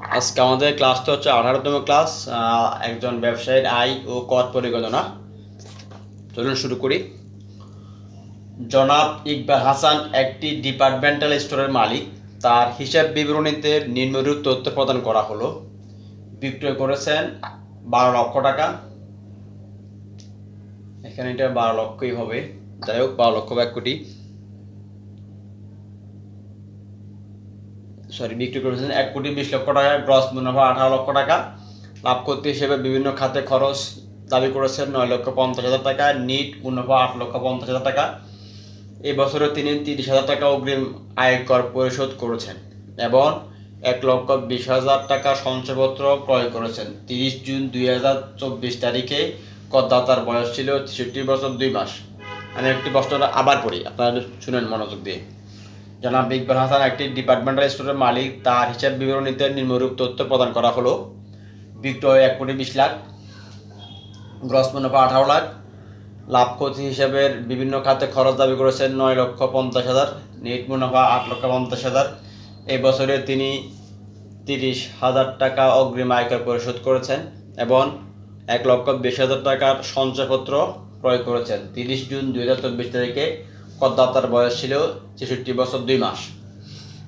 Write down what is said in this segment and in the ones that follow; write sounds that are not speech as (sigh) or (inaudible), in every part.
আজকে আমাদের ক্লাসটা হচ্ছে আঠারোতম ক্লাস একজন ব্যবসায়ীর আয় ও কর পরিগণনা চলুন শুরু করি। জনাব ইকবাল হাসান একটি ডিপার্টমেন্টাল স্টোরের মালিক। তার হিসাব বিবরণীতে নিম্নরূপ তথ্য প্রদান করা হলো। বিক্রয় করেছেন বারো লক্ষ টাকা। এখানে এটা বারো লক্ষই হবে। যাই হোক, বারো লক্ষ বা এক কোটি। সরি, বিক্রি করেছেন এক কোটি বিশ লক্ষ টাকা গ্রস মুনাফা আঠারো লক্ষ টাকা। লাভ করতে হিসেবে বিভিন্ন খাতে খরচ দাবি করেছেন নয় লক্ষ পঞ্চাশ হাজার টাকা, নিট মুনাফা আট লক্ষ পঞ্চাশ হাজার টাকা। এই বছরে তিনি তিরিশ হাজার টাকা অগ্রিম আয়কর পরিশোধ করেছেন এবং এক লক্ষ বিশ হাজার টাকা সঞ্চয়পত্র ক্রয় করেছেন। তিরিশ জুন দুই হাজার চব্বিশ তারিখে করদাতার বয়স ছিল ছেষট্টি বছর দুই মাস। আমি একটি প্রশ্নটা আবার পড়ি, আপনারা শুনেন মনোযোগ দিয়ে। জনাব ইকবাল হাসান একটি ডিপার্টমেন্টাল স্টোরের মালিক, তার হিসাব বিবরণীতে নিম্নরূপ তথ্য প্রদান করা হলো। বিক্রয় এক কোটি বিশ লাখ গ্রস মুনাফা আঠারো লাখ, লাভ ক্ষতি হিসাবের বিভিন্ন খাতে খরচ দাবি করেছেন নয় লক্ষ পঞ্চাশ হাজার নেট মুনাফা আট লক্ষ পঞ্চাশ হাজার। এই বছরে তিনি তিরিশ হাজার টাকা অগ্রিম আয়কর পরিশোধ করেছেন এবং এক লক্ষ বিশ হাজার টাকার সঞ্চয়পত্র ক্রয় করেছেন। তিরিশ জুন দুই হাজার চব্বিশ তারিখে করদাতার বয়স ছিল ছেষট্টি বছর, দুই মাস।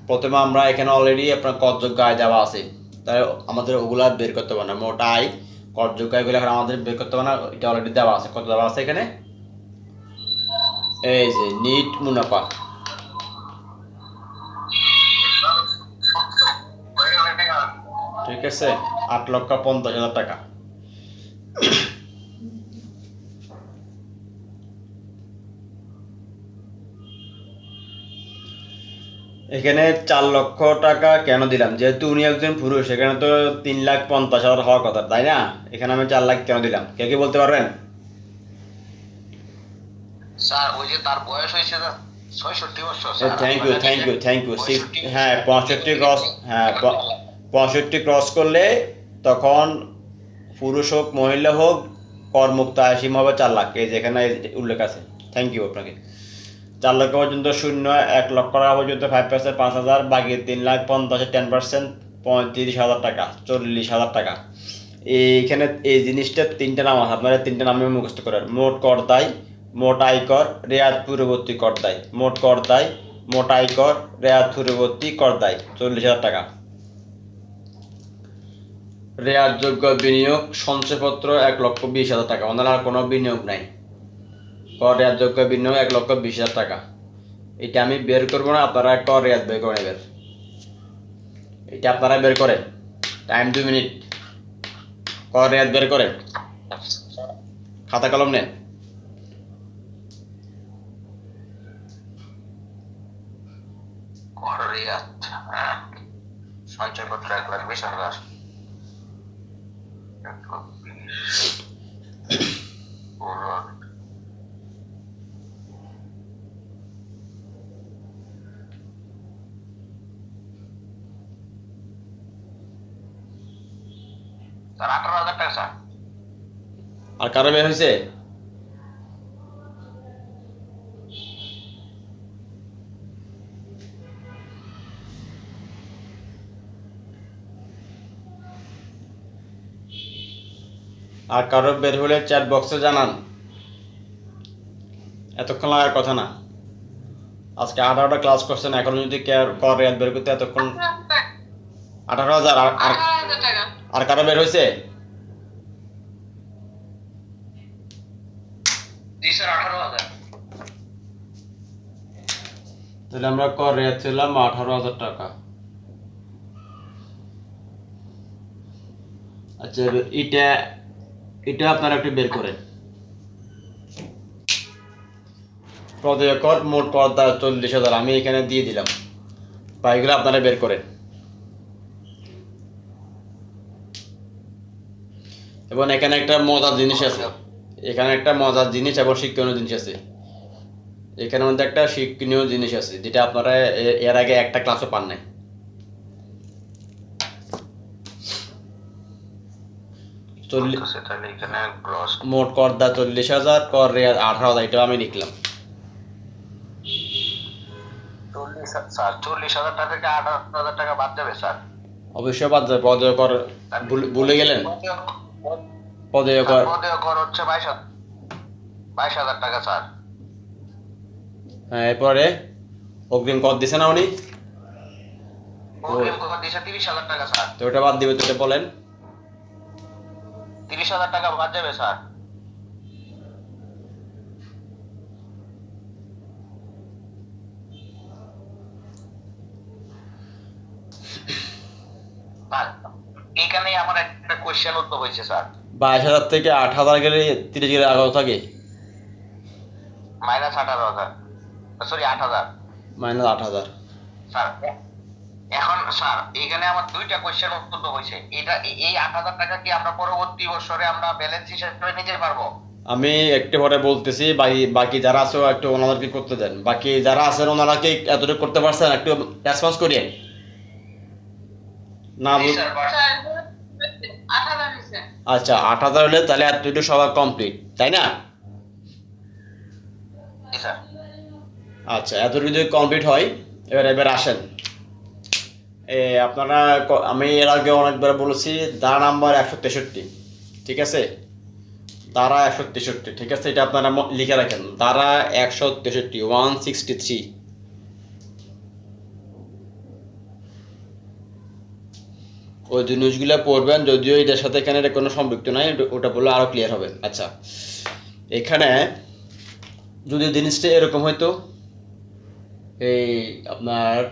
প্রথমে আমরা এখানে অলরেডি আপনার করযোগ্য আয় দেওয়া আছে। তাই আমাদের ওগুলা বের করতে হবে না। মোটা আয় করযোগ্য আয়গুলো এখন আমাদের বের করতে হবে না। এটা অলরেডি দেওয়া আছে। কত দেওয়া আছে এখানে? এই যে নিট মুনাফা। ঠিক আছে? আট লক্ষ পঞ্চাশ হাজার টাকা। এখানে চার লক্ষ টাকা কেন দিলাম? যেহেতু উনি একজন পুরুষ এখানে তো তিন লাখ পঞ্চাশ হাজার হওয়ার কথা তাই না? এখানে আমি চার লাখ কেন দিলাম? কে কি বলতে পারবেন? স্যার ওই যে তার বয়স হয়েছে। Thank you thank you thank you হ্যাঁ পঁয়ষট্টি ক্রস হ্যাঁ পঁয়ষট্টি ক্রস করলে তখন পুরুষ হোক মহিলা হোক করমুক্ত আয়সীম হবে চার লাখ। এই যেখানে উল্লেখ আছে। থ্যাংক ইউ আপনাকে। চার লক্ষ পর্যন্ত শূন্য, এক লক্ষ টাকা পর্যন্ত ফাইভ পার্সেন্ট পাঁচ হাজার, বাকি তিন লাখ পঞ্চাশে টেন পার্সেন্ট পঁয়ত্রিশ হাজার টাকা, চল্লিশ হাজার টাকা। এইখানে এই জিনিসটা তিনটা নাম আছে, আপনারা তিনটা নামে মুখস্থ করেন। মোট কর দায়, মোট আয়কর, রেয়াত পূর্ববর্তী কর মোট কর দায়, মোট আয়কর, রেয়াত পূর্ববর্তী কর দায়, চল্লিশ হাজার টাকা। রেয়াতযোগ্য বিনিয়োগ সঞ্চয়পত্র এক লক্ষ বিশ হাজার টাকা, ওনার আর কোনো বিনিয়োগ নাই। কর রেয়াতযোগ্য বিনিয়োগ এক লক্ষ বিশ হাজার টাকা। এটা আমি বের করব না আপনারা কর রেয়াত বের করে নেবেন। এটা আপনারা বের করেন। টাইম দু মিনিট। কর রেয়াত বের করেন। খাতা কলম নেন। সঞ্চয়পত্র এক লাখ বিশ হাজার। এক লাখ বিশ। (coughs) স্যার আঠারো হাজার টাকা স্যার। আর কারও বের হয়েছে? আর কারও বের হলে চ্যাট বক্সে জানান। এতক্ষণ লাগার কথা না। আজকে আঠারোটা ক্লাস করছেন এখন যদি কেয়ার কর রেয়াত বের করতে এতক্ষণ আঠারো হাজার আর- আর কারও বের হয়েছে তাহলে আমরা কর ছিলাম আঠারো হাজার টাকা। আচ্ছা এটা এটা আপনারা একটু বের করেন। প্রদেয় কর মোট কর দা চল্লিশ হাজার আমি এখানে দিয়ে দিলাম। বা এগুলো আপনারা বের করেন। এবং এখানে একটা মজার জিনিস আছে। এখানে একটা মজার জিনিস এবং শিক্ষণীয় জিনিস আছে। এখানের মধ্যে একটা শিক্ষণীয় জিনিস আছে যেটা আপনারা এর আগে একটা ক্লাসও পান নাই। এখানে গ্রস মোট করদা চল্লিশ হাজার কর রেয়াজ আঠারো হাজার এটা আমি লিখলাম। চল্লিশ স্যার চল্লিশ হাজার টাকা থেকে আঠারো হাজার টাকা বাদ যাবে স্যার। অবশ্যই বাদ যাবে কর ভুলে গেলেন? পদয় কর। পদীয় কর হচ্ছে বাইশ বাইশ হাজার টাকা স্যার। হ্যাঁ এরপরে অগ্রিম কর দিছে না উনি? অগ্রিম কর দিছে তিরিশ হাজার টাকা স্যার। তো ওটা বাদ দিবে তো বলেন। তিরিশ হাজার টাকা বাদ যাবে স্যার। স্যার, এইখানেই আমার একটা কোয়েশ্চেন উদ্ভব হয়েছে স্যার বাইশ হাজার থেকে আট হাজার গেলে তিরিশ গেলে আগাও থাকে। মাইনাস আঠারো হাজার সরি আট হাজার। মাইনাস আট হাজার। স্যার এখন স্যার এখানে আমার দুইটা কোয়েশ্চেন উদ্ভব হয়েছে। এটা এই আট হাজার টাকা কি আমরা পরবর্তী বছরে আমরা ব্যালেন্স হিসেবে নিতে পারব? আমি একটু পরে বলতেছি বাকি বাকি যারা আছে একটু ওনাদেরকে করতে দেন। বাকি যারা আছেন ওনারা কি এতটুকু করতে পারছেন? একটু রেসপন্স করিয়ে না আচ্ছা আট হাজার হলে তাহলে এতটুকু সবার কমপ্লিট তাই না? আচ্ছা এতটুকু যদি কমপ্লিট হয় এবার এবার আসেন। এ আপনারা আমি এর আগে অনেকবার বলেছি দা নাম্বার একশো তেষট্টি ঠিক আছে? দ্বারা একশো তেষট্টি ঠিক আছে? এটা আপনারা লিখে রাখেন। দ্বারা একশো তেষট্টি ওয়ান সিক্সটি থ্রি ওই জিনিসগুলো পড়বেন, যদিও এটার সাথে এখানে কোনো সম্পৃক্ত নাই, ওটা- ওটা বললে আরও ক্লিয়ার হবে। আচ্ছা এখানে যদি জিনিসটা এরকম হয়তো এই আপনার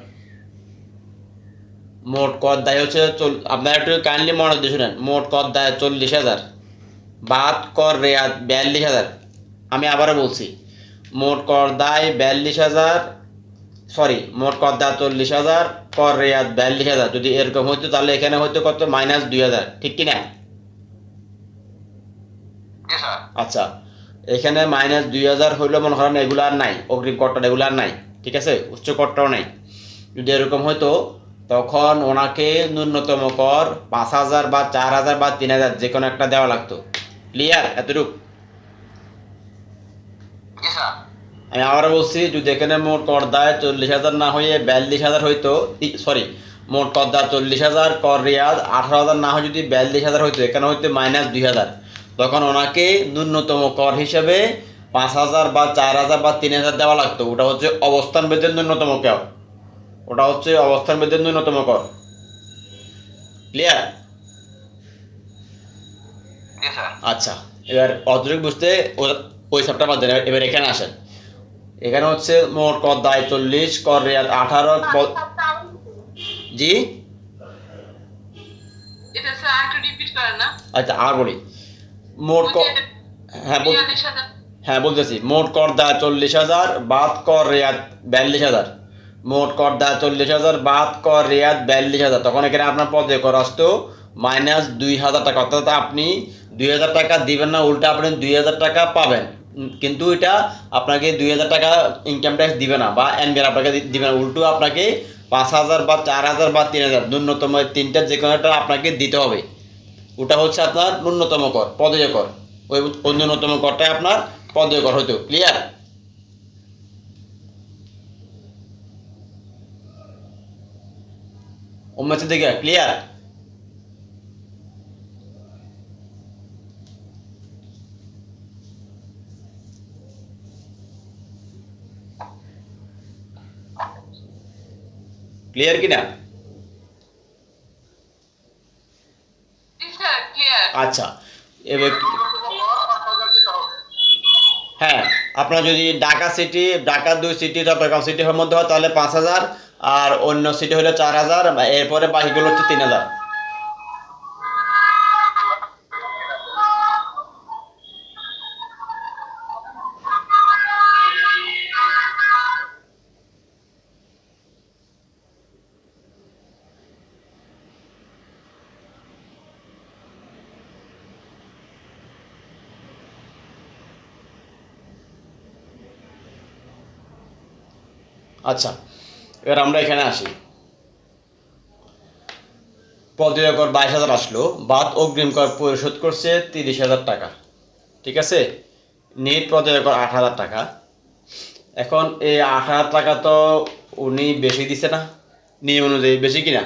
মোট কর দায় হচ্ছে চল- আপনার একটু কাইন্ডলি মনে দিয়ে শুনেন, মোট কর দায় চল্লিশ হাজার, বাদ কর রেয়াত বিয়াল্লিশ হাজার। আমি আবারও বলছি, মোট কর দায় বিয়াল্লিশ হাজার সরি মোট কর দায় চল্লিশ হাজার কর রেয়াত বিয়াল্লিশ হাজার। যদি এরকম হইতো তাহলে এখানে হয়তো কত? মাইনাস দুই হাজার। ঠিক কি না আচ্ছা। এখানে মাইনাস দুই হাজার হইলেও মনে করেন এগুলো আর নাই। অগ্রিম করটা এগুলো আর নাই। ঠিক আছে? উচ্চ করটাও নাই। যদি এরকম হতো তখন ওনাকে ন্যূনতম কর পাঁচ হাজার বা চার হাজার বা তিন হাজার যে কোনো একটা দেওয়া লাগতো। ক্লিয়ার? এতটুক? আমি আবার বলছি যদি এখানে মোট কর দায় চল্লিশ হাজার না হয়ে বিয়াল্লিশ হাজার হইতো সরি মোট কর দায় চল্লিশ হাজার কর রিয়াজ আঠারো হাজার না হয় যদি বিয়াল্লিশ হাজার হইতো এখানে হইতো মাইনাস দুই হাজার। তখন ওনাকে ন্যূনতম কর হিসেবে পাঁচ হাজার বা চার হাজার বা তিন হাজার দেওয়া লাগতো। ওটা হচ্ছে অবস্থান বেদের ন্যূনতম কর। ওটা হচ্ছে অবস্থান বেদের ন্যূনতম কর। ক্লিয়ার আচ্ছা এবার অদ্রিক বুঝতে ওই সবটা বাদ দেন। এবার এখানে আসেন। এখানে হচ্ছে মোট কর দায় চল্লিশ কর রেয়াত আঠারো জি? আচ্ছা আর বলি। মোট কর হ্যাঁ বল- হ্যাঁ বলতেছি। মোট কর দায় চল্লিশ হাজার বাদ কর রেয়াত বিয়াল্লিশ হাজার। মোট কর দায় চল্লিশ হাজার বাদ কর রেয়াত বিয়াল্লিশ হাজার। তখন এখানে আপনার পদে কর আসতো মাইনাস দুই হাজার টাকা। অর্থাৎ আপনি দুই হাজার টাকা দিবেন না উল্টা আপনি দুই হাজার টাকা পাবেন। কিন্তু এটা আপনাকে দুই হাজার টাকা ইনকাম ট্যাক্স দিবে না বা এনবিআর আপনাকে দিবে না। উল্টো আপনাকে পাঁচ হাজার বা চার হাজার বা তিন হাজার, ন্যূনতম তিনটা যে কোনো একটা আপনাকে দিতে হবে। ওটা হচ্ছে আপনার ন্যূনতম কর, পদীয় কর। ওই ন্যূনতম করটাই আপনার পদীয় কর হতো ক্লিয়ার উম্মেছে দিকে ক্লিয়ার ক্লিয়ার কি না আচ্ছা এবার হ্যাঁ আপনার যদি ঢাকা সিটি ঢাকা দুই সিটি চট্টগ্রাম সিটির মধ্যে হয় তাহলে পাঁচ হাজার আর অন্য সিটি হলে চার হাজার এরপরে বাকিগুলো হচ্ছে তিন হাজার। আচ্ছা এবার আমরা এখানে আসি। পদীয় কর বাইশ হাজার আসলো, বাদ অগ্রিম কর পরিশোধ করছে তিরিশ হাজার টাকা। ঠিক আছে? নেট পদীয় কর আট হাজার টাকা। এখন এই আট হাজার টাকা তো উনি বেশি দিছে না, নিয়ম অনুযায়ী বেশি কিনা?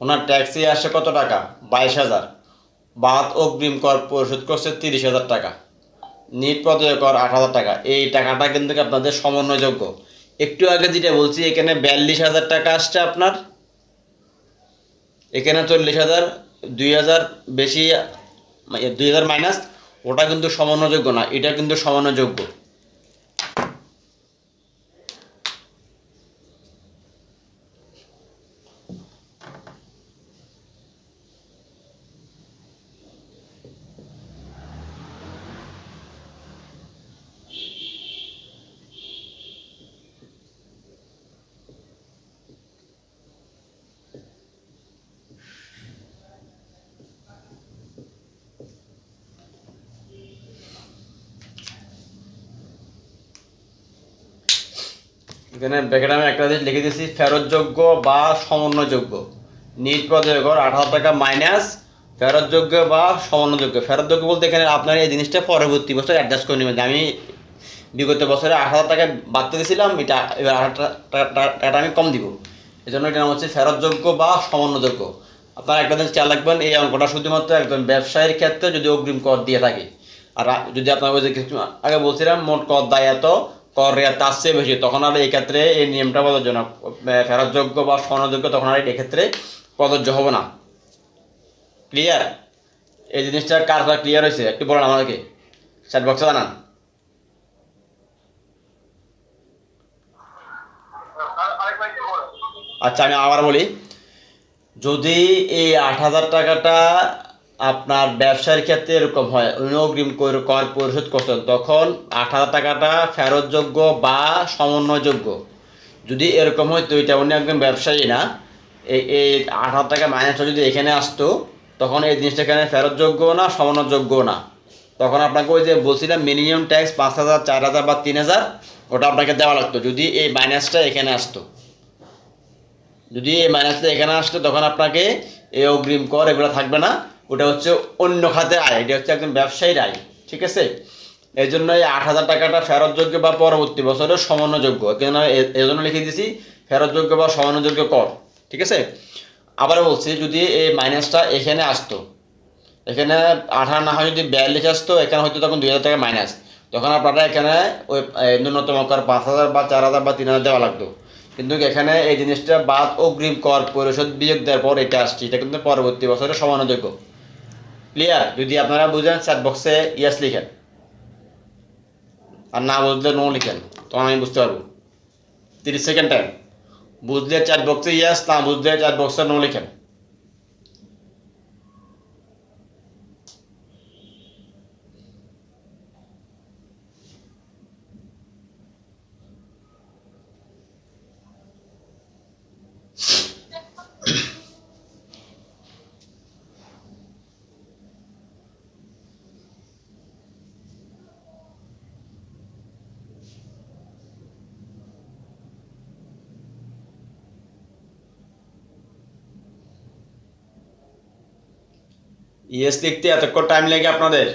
ওনার ট্যাক্সি আসে কত টাকা? বাইশ হাজার। বাদ অগ্রিম কর পরিশোধ করছে তিরিশ হাজার টাকা। নিট প্রদেয় কর আট হাজার টাকা। এই টাকাটা কিন্তু আপনাদের সমন্বয়যোগ্য। একটু আগে যেটা বলছি, এখানে বিয়াল্লিশ হাজার টাকা আসছে আপনার। এখানে চল্লিশ হাজার, দুই হাজার বেশি, দুই হাজার মাইনাস, ওটা কিন্তু সমানযোগ্য না, এটা কিন্তু সমন্বয়যোগ্য। এখানে ব্যাকেটে আমি একটা জিনিস লিখে দিয়েছি, ফেরতযোগ্য বা সমন্বয়যোগ্য। নিট প্রদেয়কর আট হাজার টাকা মাইনাস ফেরতযোগ্য বা সমন্বয়যোগ্য। ফেরতযোগ্য বলতে এখানে আপনার এই জিনিসটা পরবর্তী বছর অ্যাডজাস্ট করে নেবেন। আমি বিগত বছরে আট হাজার টাকা বাড়তে দিয়েছিলাম, এটা এবার আট টাকাটা আমি কম দিব। এই জন্য এটা নাম হচ্ছে ফেরতযোগ্য বা সমন্বয়যোগ্য। আপনারা একটা জিনিস খেয়াল রাখবেন, এই অঙ্কটা শুধুমাত্র একজন ব্যবসায়ীর ক্ষেত্রে যদি অগ্রিম কর দিয়ে থাকে। আর যদি আপনার ওই যে আগে বলছিলাম, মোট কর দায় এত কর রেয়াত তার চেয়ে বেশি তখন আর এই ক্ষেত্রে এই নিয়মটা প্রযোজ্য না। ফেরতযোগ্য বা স্বর্ণযোগ্য তখন আর এক্ষেত্রে প্রযোজ্য হবে না। ক্লিয়ার এই জিনিসটা কার কার ক্লিয়ার হয়েছে? একটু বলেন আমাদেরকে। চ্যাট বক্সে জানান। আচ্ছা আমি আবার বলি। যদি এই আট হাজার টাকাটা আপনার ব্যবসার ক্ষেত্রে এরকম হয়। উনি অগ্রিম কর- পরিশোধ করছেন। তখন আট হাজার টাকাটা ফেরতযোগ্য বা সমন্বয়যোগ্য। যদি এরকম হইতো এটা উনি একদম ব্যবসায়ী না। এই এই আট হাজার টাকা মাইনাসটা যদি এখানে আসতো, তখন এই জিনিসটা এখানে ফেরতযোগ্য না, সমন্বয়যোগ্য না। তখন আপনাকে ওই যে বলছিলাম মিনিমাম ট্যাক্স পাঁচ হাজার, চার হাজার বা তিন হাজার, ওটা আপনাকে দেওয়া লাগতো। যদি এই মাইনাসটা এখানে আসতো। যদি এই মাইনাসটা এখানে আসতো, তখন আপনাকে এই অগ্রিম কর এগুলো থাকবে না। ওটা হচ্ছে অন্য খাতের আয়, এটা হচ্ছে একজন ব্যবসায়ীর আয়, ঠিক আছে? এই জন্য এই আট হাজার টাকাটা ফেরতযোগ্য বা পরবর্তী বছরের সমানযোগ্য কেন এই জন্য লিখে দিয়েছি, ফেরতযোগ্য বা সমন্বয়যোগ্য কর, ঠিক আছে? আবার বলছি, যদি এই মাইনাসটা এখানে আসতো, এখানে আঠারো না হয় যদি বিয়াল্লিশ আসতো, এখানে হয়তো তখন দুই হাজার টাকা মাইনাস তখন আপনারা এখানে ওই ন্যূনতম কর পাঁচ হাজার বা চার হাজার বা তিন হাজার দেওয়া লাগতো। কিন্তু এখানে এই জিনিসটা বাদ অগ্রিম কর পরিশোধ বিয়োগ দেওয়ার পর এটা আসছে, এটা কিন্তু পরবর্তী বছরে সমানযোগ্য ক্লিয়ার যদি আপনারা বুঝেন চ্যাট বক্সে ইয়াস লিখেন। আর না বুঝলে নো লিখেন। তখন আমি বুঝতে পারব। তিরিশ সেকেন্ড টাইম বুঝলে চ্যাট বক্সে ইয়াস না বুঝলে চ্যাট বক্সে নো লিখেন। ইয়েস লিখতে এতক্ষণ টাইম লাগে আপনাদের?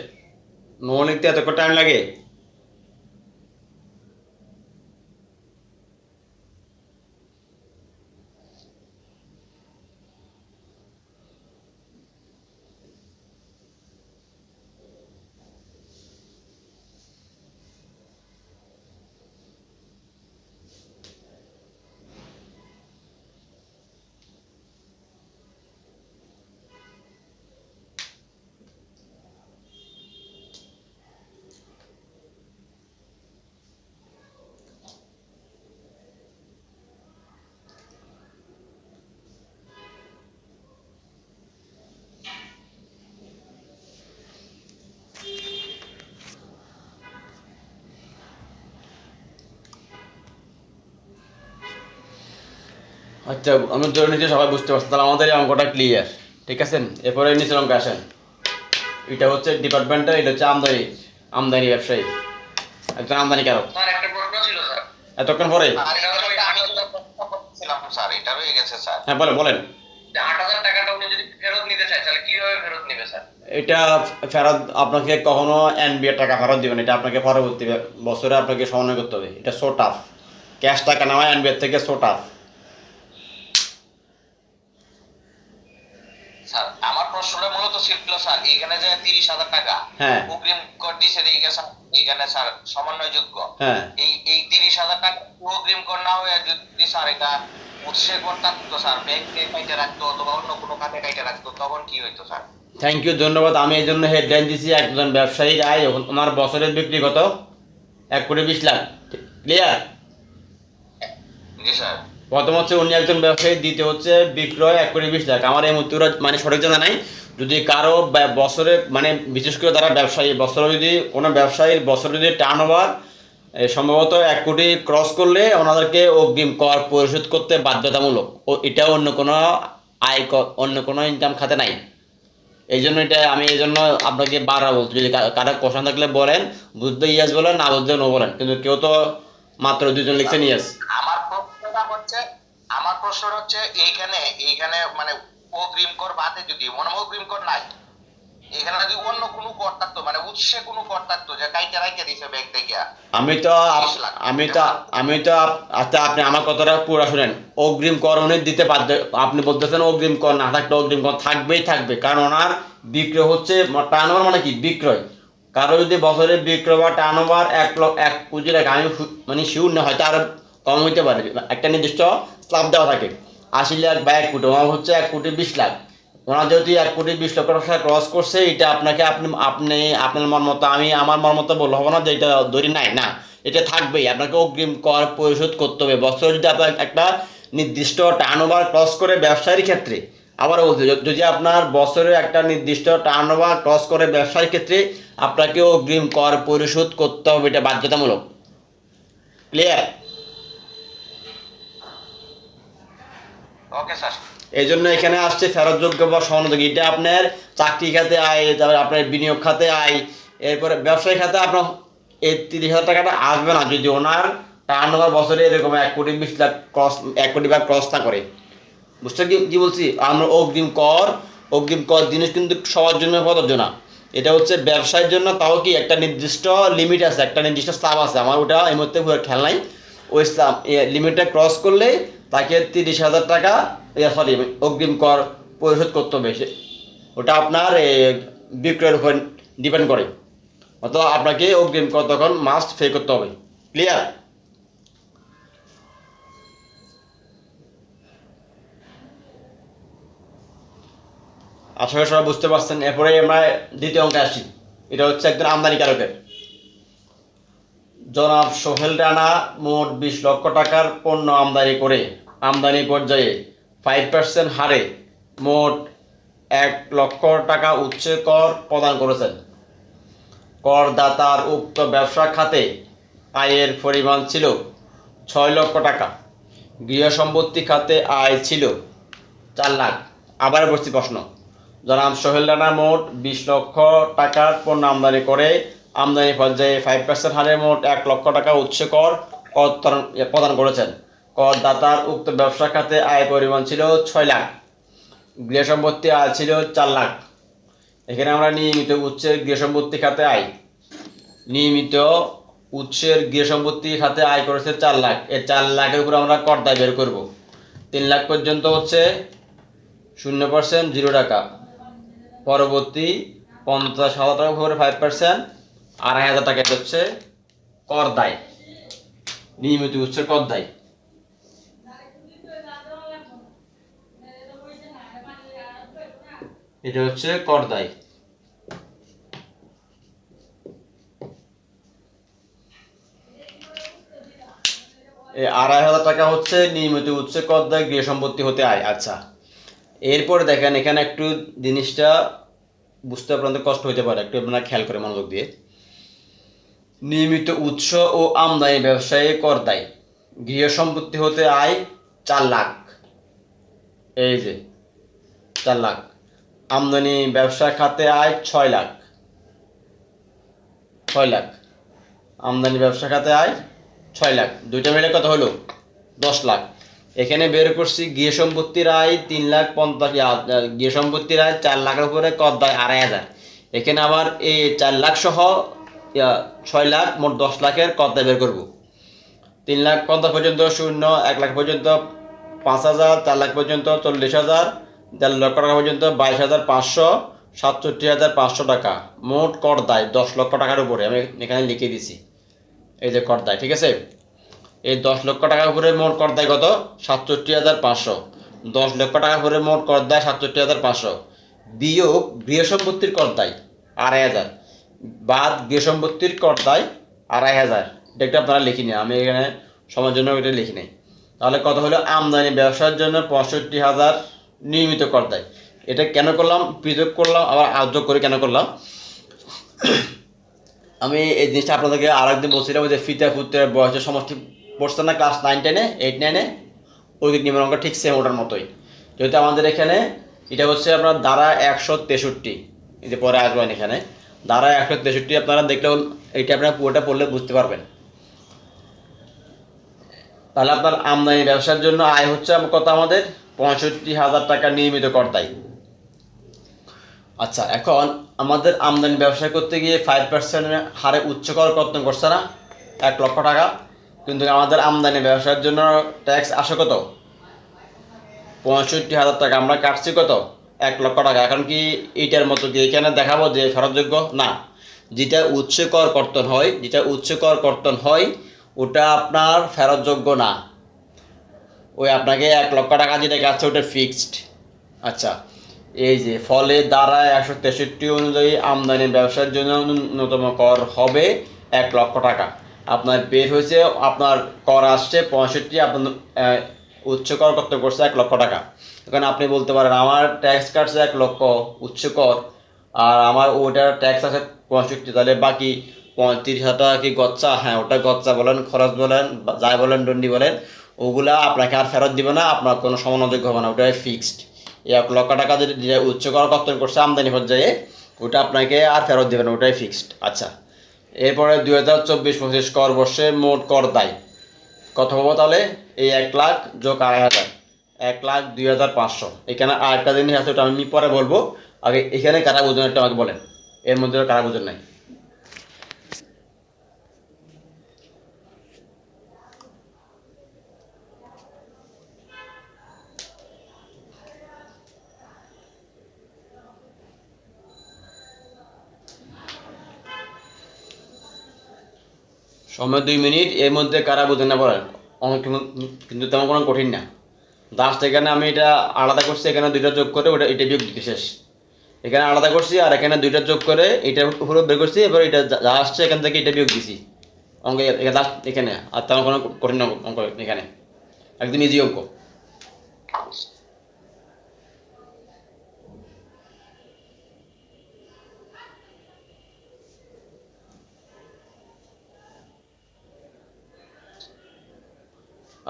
নো লিখতে এতক্ষণ টাইম লাগে? আচ্ছা আমি ধরে নিচ্ছি সবাই বুঝতে পারছি তাহলে আমাদের অঙ্কটা ক্লিয়ার ঠিক আছে? এরপরে নিচের অঙ্ক আসেন এটা হচ্ছে ডিপার্টমেন্টাল এটা হচ্ছে আমদানি আমদানি ব্যবসায়ী। একজন আমদানি কারক। এতক্ষণ পরে? হ্যাঁ বলে বলেন। স্যার? এটা ফেরত আপনাকে কখনো এনবিএ টাকা ফেরত দিবেন এটা আপনাকে পরবর্তী বছরে আপনাকে সমন্বয় করতে হবে। এটা সো টাফ ক্যাশ টাকা নেওয়া এনবিএর থেকে সো টাফ স্যার আমার প্রশ্নটা মূলত ছিল স্যার এখানে যে তিরিশ হাজার টাকা হ্যাঁ। অগ্রিম কর দিছে এখানে স্যার সমন্বয়যোগ্য। হ্যাঁ। এই এই তিরিশ হাজার টাকা অগ্রিম কর না হয়ে যদি স্যার এটা উৎসে কর থাকতো স্যার ব্যাংকে কাইটে রাখতো অথবা অন্য কোনো খাতে কাইটে রাখতো তখন কি হইতো স্যার? থ্যাংক ইউ ধন্যবাদ। আমি এই জন্য হেডলাইন দিছি একজন ব্যবসায়ীর আয় এখন ওনার বছরের বিক্রি কত? এক কোটি বিশ লাখ। ক্লিয়ার জি স্যার। প্রথম হচ্ছে উনি একজন ব্যবসায়ী, দ্বিতীয় হচ্ছে বিক্রয়, এক কোটি বিশ লাখ। আমার এই মুহূর্তে ওরা মানে সঠিক জানা নাই। যদি কারও বছরে মানে বিশেষ করে তারা ব্যবসায়ী, বছরে যদি কোনো ব্যবসায়ীর বছরে যদি টার্ন ওভার সম্ভবত এক কোটি ক্রস করলে ওনাদেরকে অগ্রিম কর পরিশোধ করতে বাধ্যতামূলক। ও এটা অন্য কোনো আয় অন্য কোনো ইনকাম খাতে নাই। এই জন্য এটা আমি এই জন্য আপনাকে বারবার বলছি, যদি কারও কোশ্চেন থাকলে বলেন, বুঝতে ইয়াস বলেন, না বুঝতে নো বলেন। কিন্তু কেউ তো মাত্র দুজন লিখছেন ইয়াস হচ্ছে আমার প্রশ্নটা হচ্ছে এইখানে এইখানে মানে অগ্রিম কর বাদে যদি মনে অগ্রিম কর নাই এখানে যদি অন্য কোনো কর থাকতো মানে উৎসে কোনো কর থাকতো যে কাইটা রাইকে দিছে ব্যাংক থেকে আমি তো আমি তো আমি তো আচ্ছা আপনি আমার কথাটা পুরো শুনেন। অগ্রিম কর উনি দিতে বাধ্য আপনি বলতেছেন অগ্রিম কর না থাকলে অগ্রিম কর থাকবেই থাকবে কারণ ওনার বিক্রয় হচ্ছে টার্ন মানে কি? বিক্রয়। কারও যদি বছরে বিক্রয় বা টার্ন ওভার এক লক্ষ এক কোটি টাকা আমি মানে শিউর না হয়তো আরও কম হইতে পারে। একটা নির্দিষ্ট স্ল্যাব দেওয়া থাকে। আশি লাখ বা এক কোটি ওনার হচ্ছে এক কোটি বিশ লাখ। ওনার যদি এক কোটি বিশ লক্ষ টাকা ক্রস করছে, এটা আপনাকে আপনি আপনি, আপনার মন মতো, আমি আমার মন মতো বলব না যে এটা দড়ি নাই, না। এটা থাকবেই। আপনাকে অগ্রিম কর পরিশোধ করতে হবে। বছরে যদি আপনার একটা নির্দিষ্ট টার্ন ওভার ক্রস করে ব্যবসায়ীর ক্ষেত্রে, আবার বলতে যদি আপনার বছরে একটা নির্দিষ্ট টার্ন ওভার ক্রস করে ব্যবসায়ীর ক্ষেত্রে, আপনাকে অগ্রিম কর পরিশোধ করতে হবে। এটা বাধ্যতামূলক। ক্লিয়ার ওকে স্যার এই জন্য এখানে আসছে ফেরতযোগ্য বা সনযোগ্য এটা আপনার চাকরি খাতে আয়, তারপরে আপনার বিনিয়োগ খাতে আয়, এরপরে ব্যবসায়ী খাতে আপনার এই তিরিশ হাজার টাকাটা আসবে না। যদি ওনার টার্ন ওভার বছরে এরকম এক কোটি, বিশ লাখ ক্রস, এক কোটি বা ক্রস না করে। বুঝতে কি কি বলছি? আমরা অগ্রিম কর অগ্রিম কর জিনিস কিন্তু সবার জন্য প্রযোজ্য না। এটা হচ্ছে ব্যবসায়ের জন্য তাও কি একটা নির্দিষ্ট লিমিট আছে, একটা নির্দিষ্ট স্ল্যাব আছে। আমার ওটা এই মুহূর্তে খেয়াল নাই। ওই লিমিটটা ক্রস করলে তাকে তিরিশ হাজার টাকা সরি অগ্রিম কর পরিশোধ করতে হবে। ওটা আপনার বিক্রয়ের উপর ডিপেন্ড করে। অথবা আপনাকে অগ্রিম কর তখন মাস্ট পে করতে হবে। ক্লিয়ার আশা করি সবাই বুঝতে পারছেন। এরপরে আমরা দ্বিতীয় অঙ্কে আসি এটা হচ্ছে একজন আমদানিকারকের। জনাব সোহেল রানা, মোট বিশ লক্ষ টাকার পণ্য আমদানি করে, আমদানি পর্যায়ে ফাইভ পার্সেন্ট হারে মোট এক লক্ষ টাকা উচ্চ কর প্রদান করেছেন। করদাতার উক্ত ব্যবসা খাতে আয়ের পরিমাণ ছিল ছয় লক্ষ টাকা। গৃহ সম্পত্তি খাতে আয় ছিল চার লাখ। আবার বসছি প্রশ্ন, জনাব সোহেল রানা মোট বিশ লক্ষ টাকার পণ্য আমদানি করে আমদানি পর্যায়ে ফাইভ পার্সেন্ট হারে মোট এক লক্ষ টাকা উচ্চ কর প্রদান করেছেন। করদাতার উক্ত ব্যবসা খাতে আয় পরিমাণ ছিল ছয় লাখ। গৃহ সম্পত্তি আয় ছিল চার লাখ। এখানে আমরা নিয়মিত উচ্চের গৃহ সম্পত্তি খাতে আয়। নিয়মিত উৎসের গৃহ সম্পত্তি খাতে আয় করেছে চার লাখ। এই চার লাখের উপরে আমরা কর দায় বের করব। তিন লাখ পর্যন্ত হচ্ছে শূন্য পার্সেন্ট জিরো টাকা। পরবর্তী পঞ্চাশ হাজার টাকা উপরে ফাইভ পার্সেন্ট আড়াই হাজার টাকা হচ্ছে কর দায়। নিয়মিত উৎসের কর দায়। এটা হচ্ছে কর দায়। আড়াই হাজার টাকা হচ্ছে নিয়মিত উৎসে কর দায়, গৃহ সম্পত্তি হতে আয়। আচ্ছা। এরপর দেখেন, এখানে একটু জিনিসটা বুঝতে আপনাদের কষ্ট হতে পারে, একটু আপনারা খেয়াল করে মনোযোগ দিয়ে। নিয়মিত উৎস ও আমদানি ব্যবসায়ী কর দেয়। গৃহ সম্পত্তি হতে আয় চার লাখ। এই যে, চার লাখ। আমদানি ব্যবসা খাতে আয় ছয় লাখ। ছয় লাখ। আমদানি ব্যবসা খাতে আয় ছয় লাখ। দুইটা মিলে কত হলো? দশ লাখ। এখানে বের করছি গৃহ সম্পত্তির আয় তিন লাখ পঞ্চাশ গৃহ সম্পত্তির আয় চার লাখের উপরে কর দেয় আড়াই হাজার। এখানে আবার এই চার লাখ সহ ছয় লাখ, মোট দশ লাখের কর দায় বের করব। তিন লাখ পঞ্চাশ পর্যন্ত শূন্য, এক লাখ পর্যন্ত পাঁচ হাজার, চার লাখ পর্যন্ত চল্লিশ হাজার, দেড় লক্ষ টাকা পর্যন্ত বাইশ হাজার পাঁচশো, সাতষট্টি হাজার পাঁচশো টাকা। মোট কর দায় দশ লক্ষ টাকার উপরে, আমি এখানে লিখে দিছি। এই যে কর দায় ঠিক আছে? এই দশ লক্ষ টাকার উপরে মোট কর দায় কত? সাতষট্টি হাজার পাঁচশো। দশ লক্ষ টাকার উপরে মোট কর দায় সাতষট্টি হাজার পাঁচশো। বিয়োগ গৃহ সম্পত্তির কর দায় আড়াই হাজার। বাদ গৃহ সম্পত্তির কর দায় আড়াই হাজার। এটা একটু আপনারা লিখি নিন, আমি এখানে সময়ের জন্য এটা লিখি নাই। তাহলে কত হলো? আমদানি ব্যবসার জন্য পঁয়ষট্টি হাজার নিয়মিত কর্তায়। এটা কেন করলাম? পৃথক করলাম, আবার আয়োগ করে কেন করলাম? আমি এই জিনিসটা আপনাদেরকে আর একদিন বলছিলাম যে ফিতে, ফুতে বয়সের সমষ্টি পড়ছে না ক্লাস নাইন টেনে এইট নাইনে ওই নিয়মের অঙ্ক ঠিক সেম ওটার মতোই। যেহেতু আমাদের এখানে, এটা হচ্ছে আপনার দ্বারা একশো তেষট্টি। যে পরে আসবেন এখানে। দ্বারা একশো তেষট্টি আপনারা দেখলেও এইটা আপনারা পুরোটা পড়লে বুঝতে পারবেন। তাহলে আপনার আমদানি ব্যবসার জন্য আয় হচ্ছে কত আমাদের পঁয়ষট্টি হাজার টাকা নিয়মিত কর দায় আচ্ছা এখন আমাদের আমদানি ব্যবসা করতে গিয়ে ফাইভ পার্সেন্ট হারে উচ্চ কর কর্তন করছে না? এক লক্ষ টাকা। কিন্তু আমাদের আমদানি ব্যবসার জন্য ট্যাক্স আসে কত? পঁয়ষট্টি হাজার টাকা। আমরা কাটছি কত? এক লক্ষ টাকা। এখন কি এইটার মতো কি এখানে দেখাবো যে ফেরতযোগ্য? না। যেটা উচ্চ কর কর্তন হয়, যেটা উচ্চ কর কর্তন হয়, ওটা আপনার ফেরতযোগ্য না। ওই আপনাকে এক লক্ষ টাকা যেটা কাটছে ওটা ফিক্সড আচ্ছা এই যে ফলে দ্বারা একশো তেষট্টি অনুযায়ী আমদানি ব্যবসার জন্য ন্যূনতম কর হবে এক লক্ষ টাকা। আপনার বের হয়েছে, আপনার কর আসছে পঁয়ষট্টি, আপনার উচ্চ কর কত করছে এক লক্ষ টাকা। এখন আপনি বলতে পারেন, আমার ট্যাক্স কাটছে এক লক্ষ উচ্চ কর, আর আমার ওটার ট্যাক্স আছে পঁয়ষট্টি, তাহলে বাকি পঁয়ত্রিশ হাজার টাকা কি গচ্চা হ্যাঁ ওটা গচ্চা বলেন, খরচ বলেন যাই বলেন ডন্ডি বলেন, ওগুলা আপনাকে আর ফেরত দিবে না, আপনার কোনো সমানোযোগ্য হবে না, ওটাই ফিক্সড এক লক্ষ টাকা যদি উচ্চ কর কর্তন করছে আমদানি পর্যায়ে, ওটা আপনাকে আর ফেরত দেবে না, ওটাই ফিক্সড আচ্ছা এরপরে দুই হাজার চব্বিশ পঁচিশ কর বর্ষে মোট কর দায়। কত হব তাহলে? এই এক লাখ যোগ আড়াই হাজার, এক লাখ দুই হাজার পাঁচশো। এখানে আরেকটা জিনিস আছে, ওটা আমি পরে বলব। আগে এখানে কারা বুঝুন একটা আমাকে বলেন। এর মধ্যে কারা বুঝুন নাই সময় দুই মিনিট, এর মধ্যে কারা বুঝেন না বলেন। অনেক কিন্তু- তেমন কোনো কঠিন না। লাস্ট এখানে আমি এটা আলাদা করছি, এখানে দুইটা যোগ করে ওটা এটা বিয়োগ বিশেষ শেষ। এখানে আলাদা করছি আর এখানে দুইটা যোগ করে এটা উপরে বের করছি, এবার এটা যা- আসছে এখান থেকে এটা বিয়োগ দিছি। অঙ্ক লাস্ট এখানে আর তেমন কোনো কঠিন অঙ্ক এখানে। একদম ইজি অঙ্ক।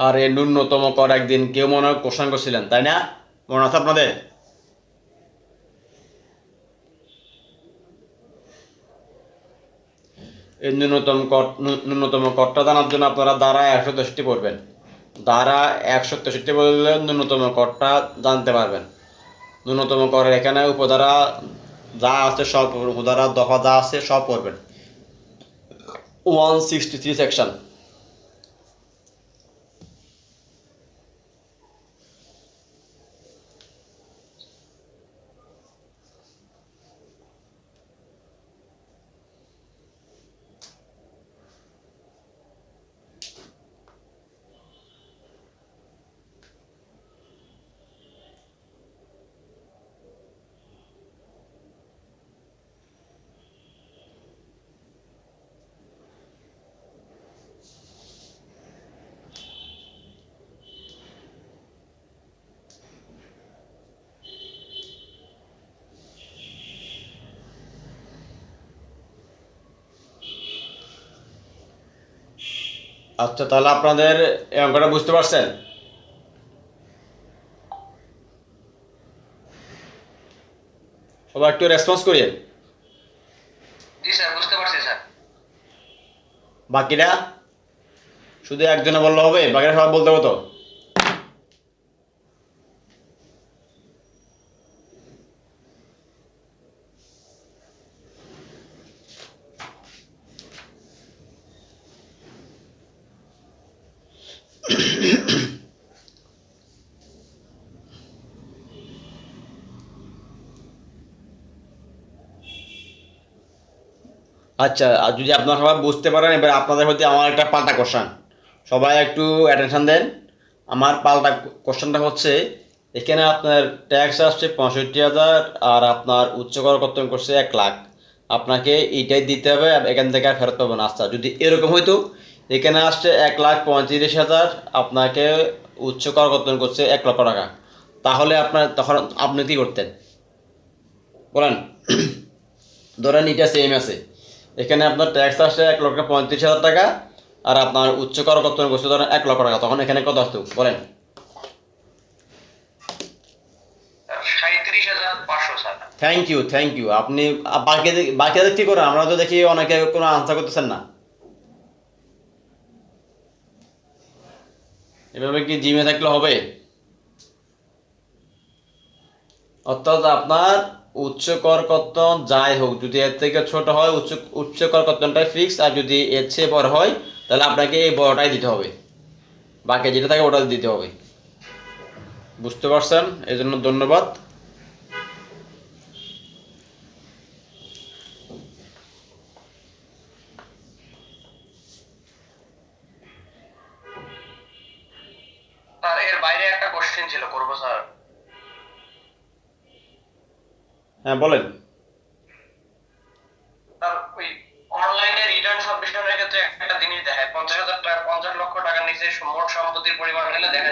আর এই ন্যূনতম কর একদিন। কেউ মনে হয় কোশ্চেন করছিলেন তাই না? মনে আছে আপনাদের? এই ন্যূনতম কর ন্যূনতম করটা জানার জন্য আপনারা দ্বারা একশো তেষট্টি পড়বেন। দ্বারা একশো তেষট্টি বললে ন্যূনতম করটা জানতে পারবেন। ন্যূনতম করের এখানে উপধারা যা আছে সব, উপধারা দফা যা আছে সব পড়বেন। One sixty three section. আচ্ছা তাহলে আপনাদের এই অঙ্কটা বুঝতে পারছেন? সবাই একটু রেসপন্স করিয়ে বাকিরা? শুধু একজনে বললে হবে বাকিরা সবাই বলতে হতো আচ্ছা আর যদি আপনারা সবাই বুঝতে পারেন, এবার আপনাদের হতে আমার একটা পাল্টা কোশ্চান সবাই একটু অ্যাটেনশন দেন। আমার পাল্টা কোশ্চেনটা হচ্ছে, এখানে আপনার ট্যাক্স আসছে পঁয়ষট্টি হাজার আর আপনার উচ্চ কর কর্তন করছে এক লাখ। আপনাকে এইটাই দিতে হবে আর এখান থেকে আর ফেরত পাবেন আচ্ছা যদি এরকম হইতো, এখানে আসছে এক লাখ পঁয়ত্রিশ হাজার, আপনাকে উচ্চ কর কর্তন করছে এক লক্ষ টাকা। তাহলে আপনার, তখন আপনি কী করতেন? বলেন। ধরেন এটা সেম আছে। এখানে আপনার ট্যাক্স আসছে এক লক্ষ পঁয়ত্রিশ হাজার টাকা আর আপনার উচ্চ কর কর্তন করছে ধরেন এক লক্ষ টাকা তখন এখানে কত আসতো? বলেন। থ্যাংক ইউ থ্যাংক ইউ আপনি বাকি বাকিদের কী করেন আমরা তো দেখি অনেকে কোনো আনসার করতেছেন না। এভাবে কি জিমে থাকলে হবে? অর্থাৎ আপনার উচ্চ কর কর্তন যাই হোক, যদি এর থেকে ছোট হয়, উচ্চ উচ্চ কর কর্তনটাই ফিক্স আর যদি এর চেয়ে বড় হয়, তাহলে আপনাকে এই বড়টাই দিতে হবে। বাকি যেটা থাকে ওটা দিতে হবে। বুঝতে পারছেন? এই জন্য ধন্যবাদ স্যার এর বাইরে একটা কোশ্চেন ছিল করব স্যার হ্যাঁ বলেন। অনলাইনে রিটার্ন সাবমিশনের ক্ষেত্রে একটা জিনিস দেখায়। পঞ্চাশ হাজার টাকা, পঞ্চাশ লক্ষ টাকার নিচে মোট সম্পত্তির পরিমাণ হলে দেখা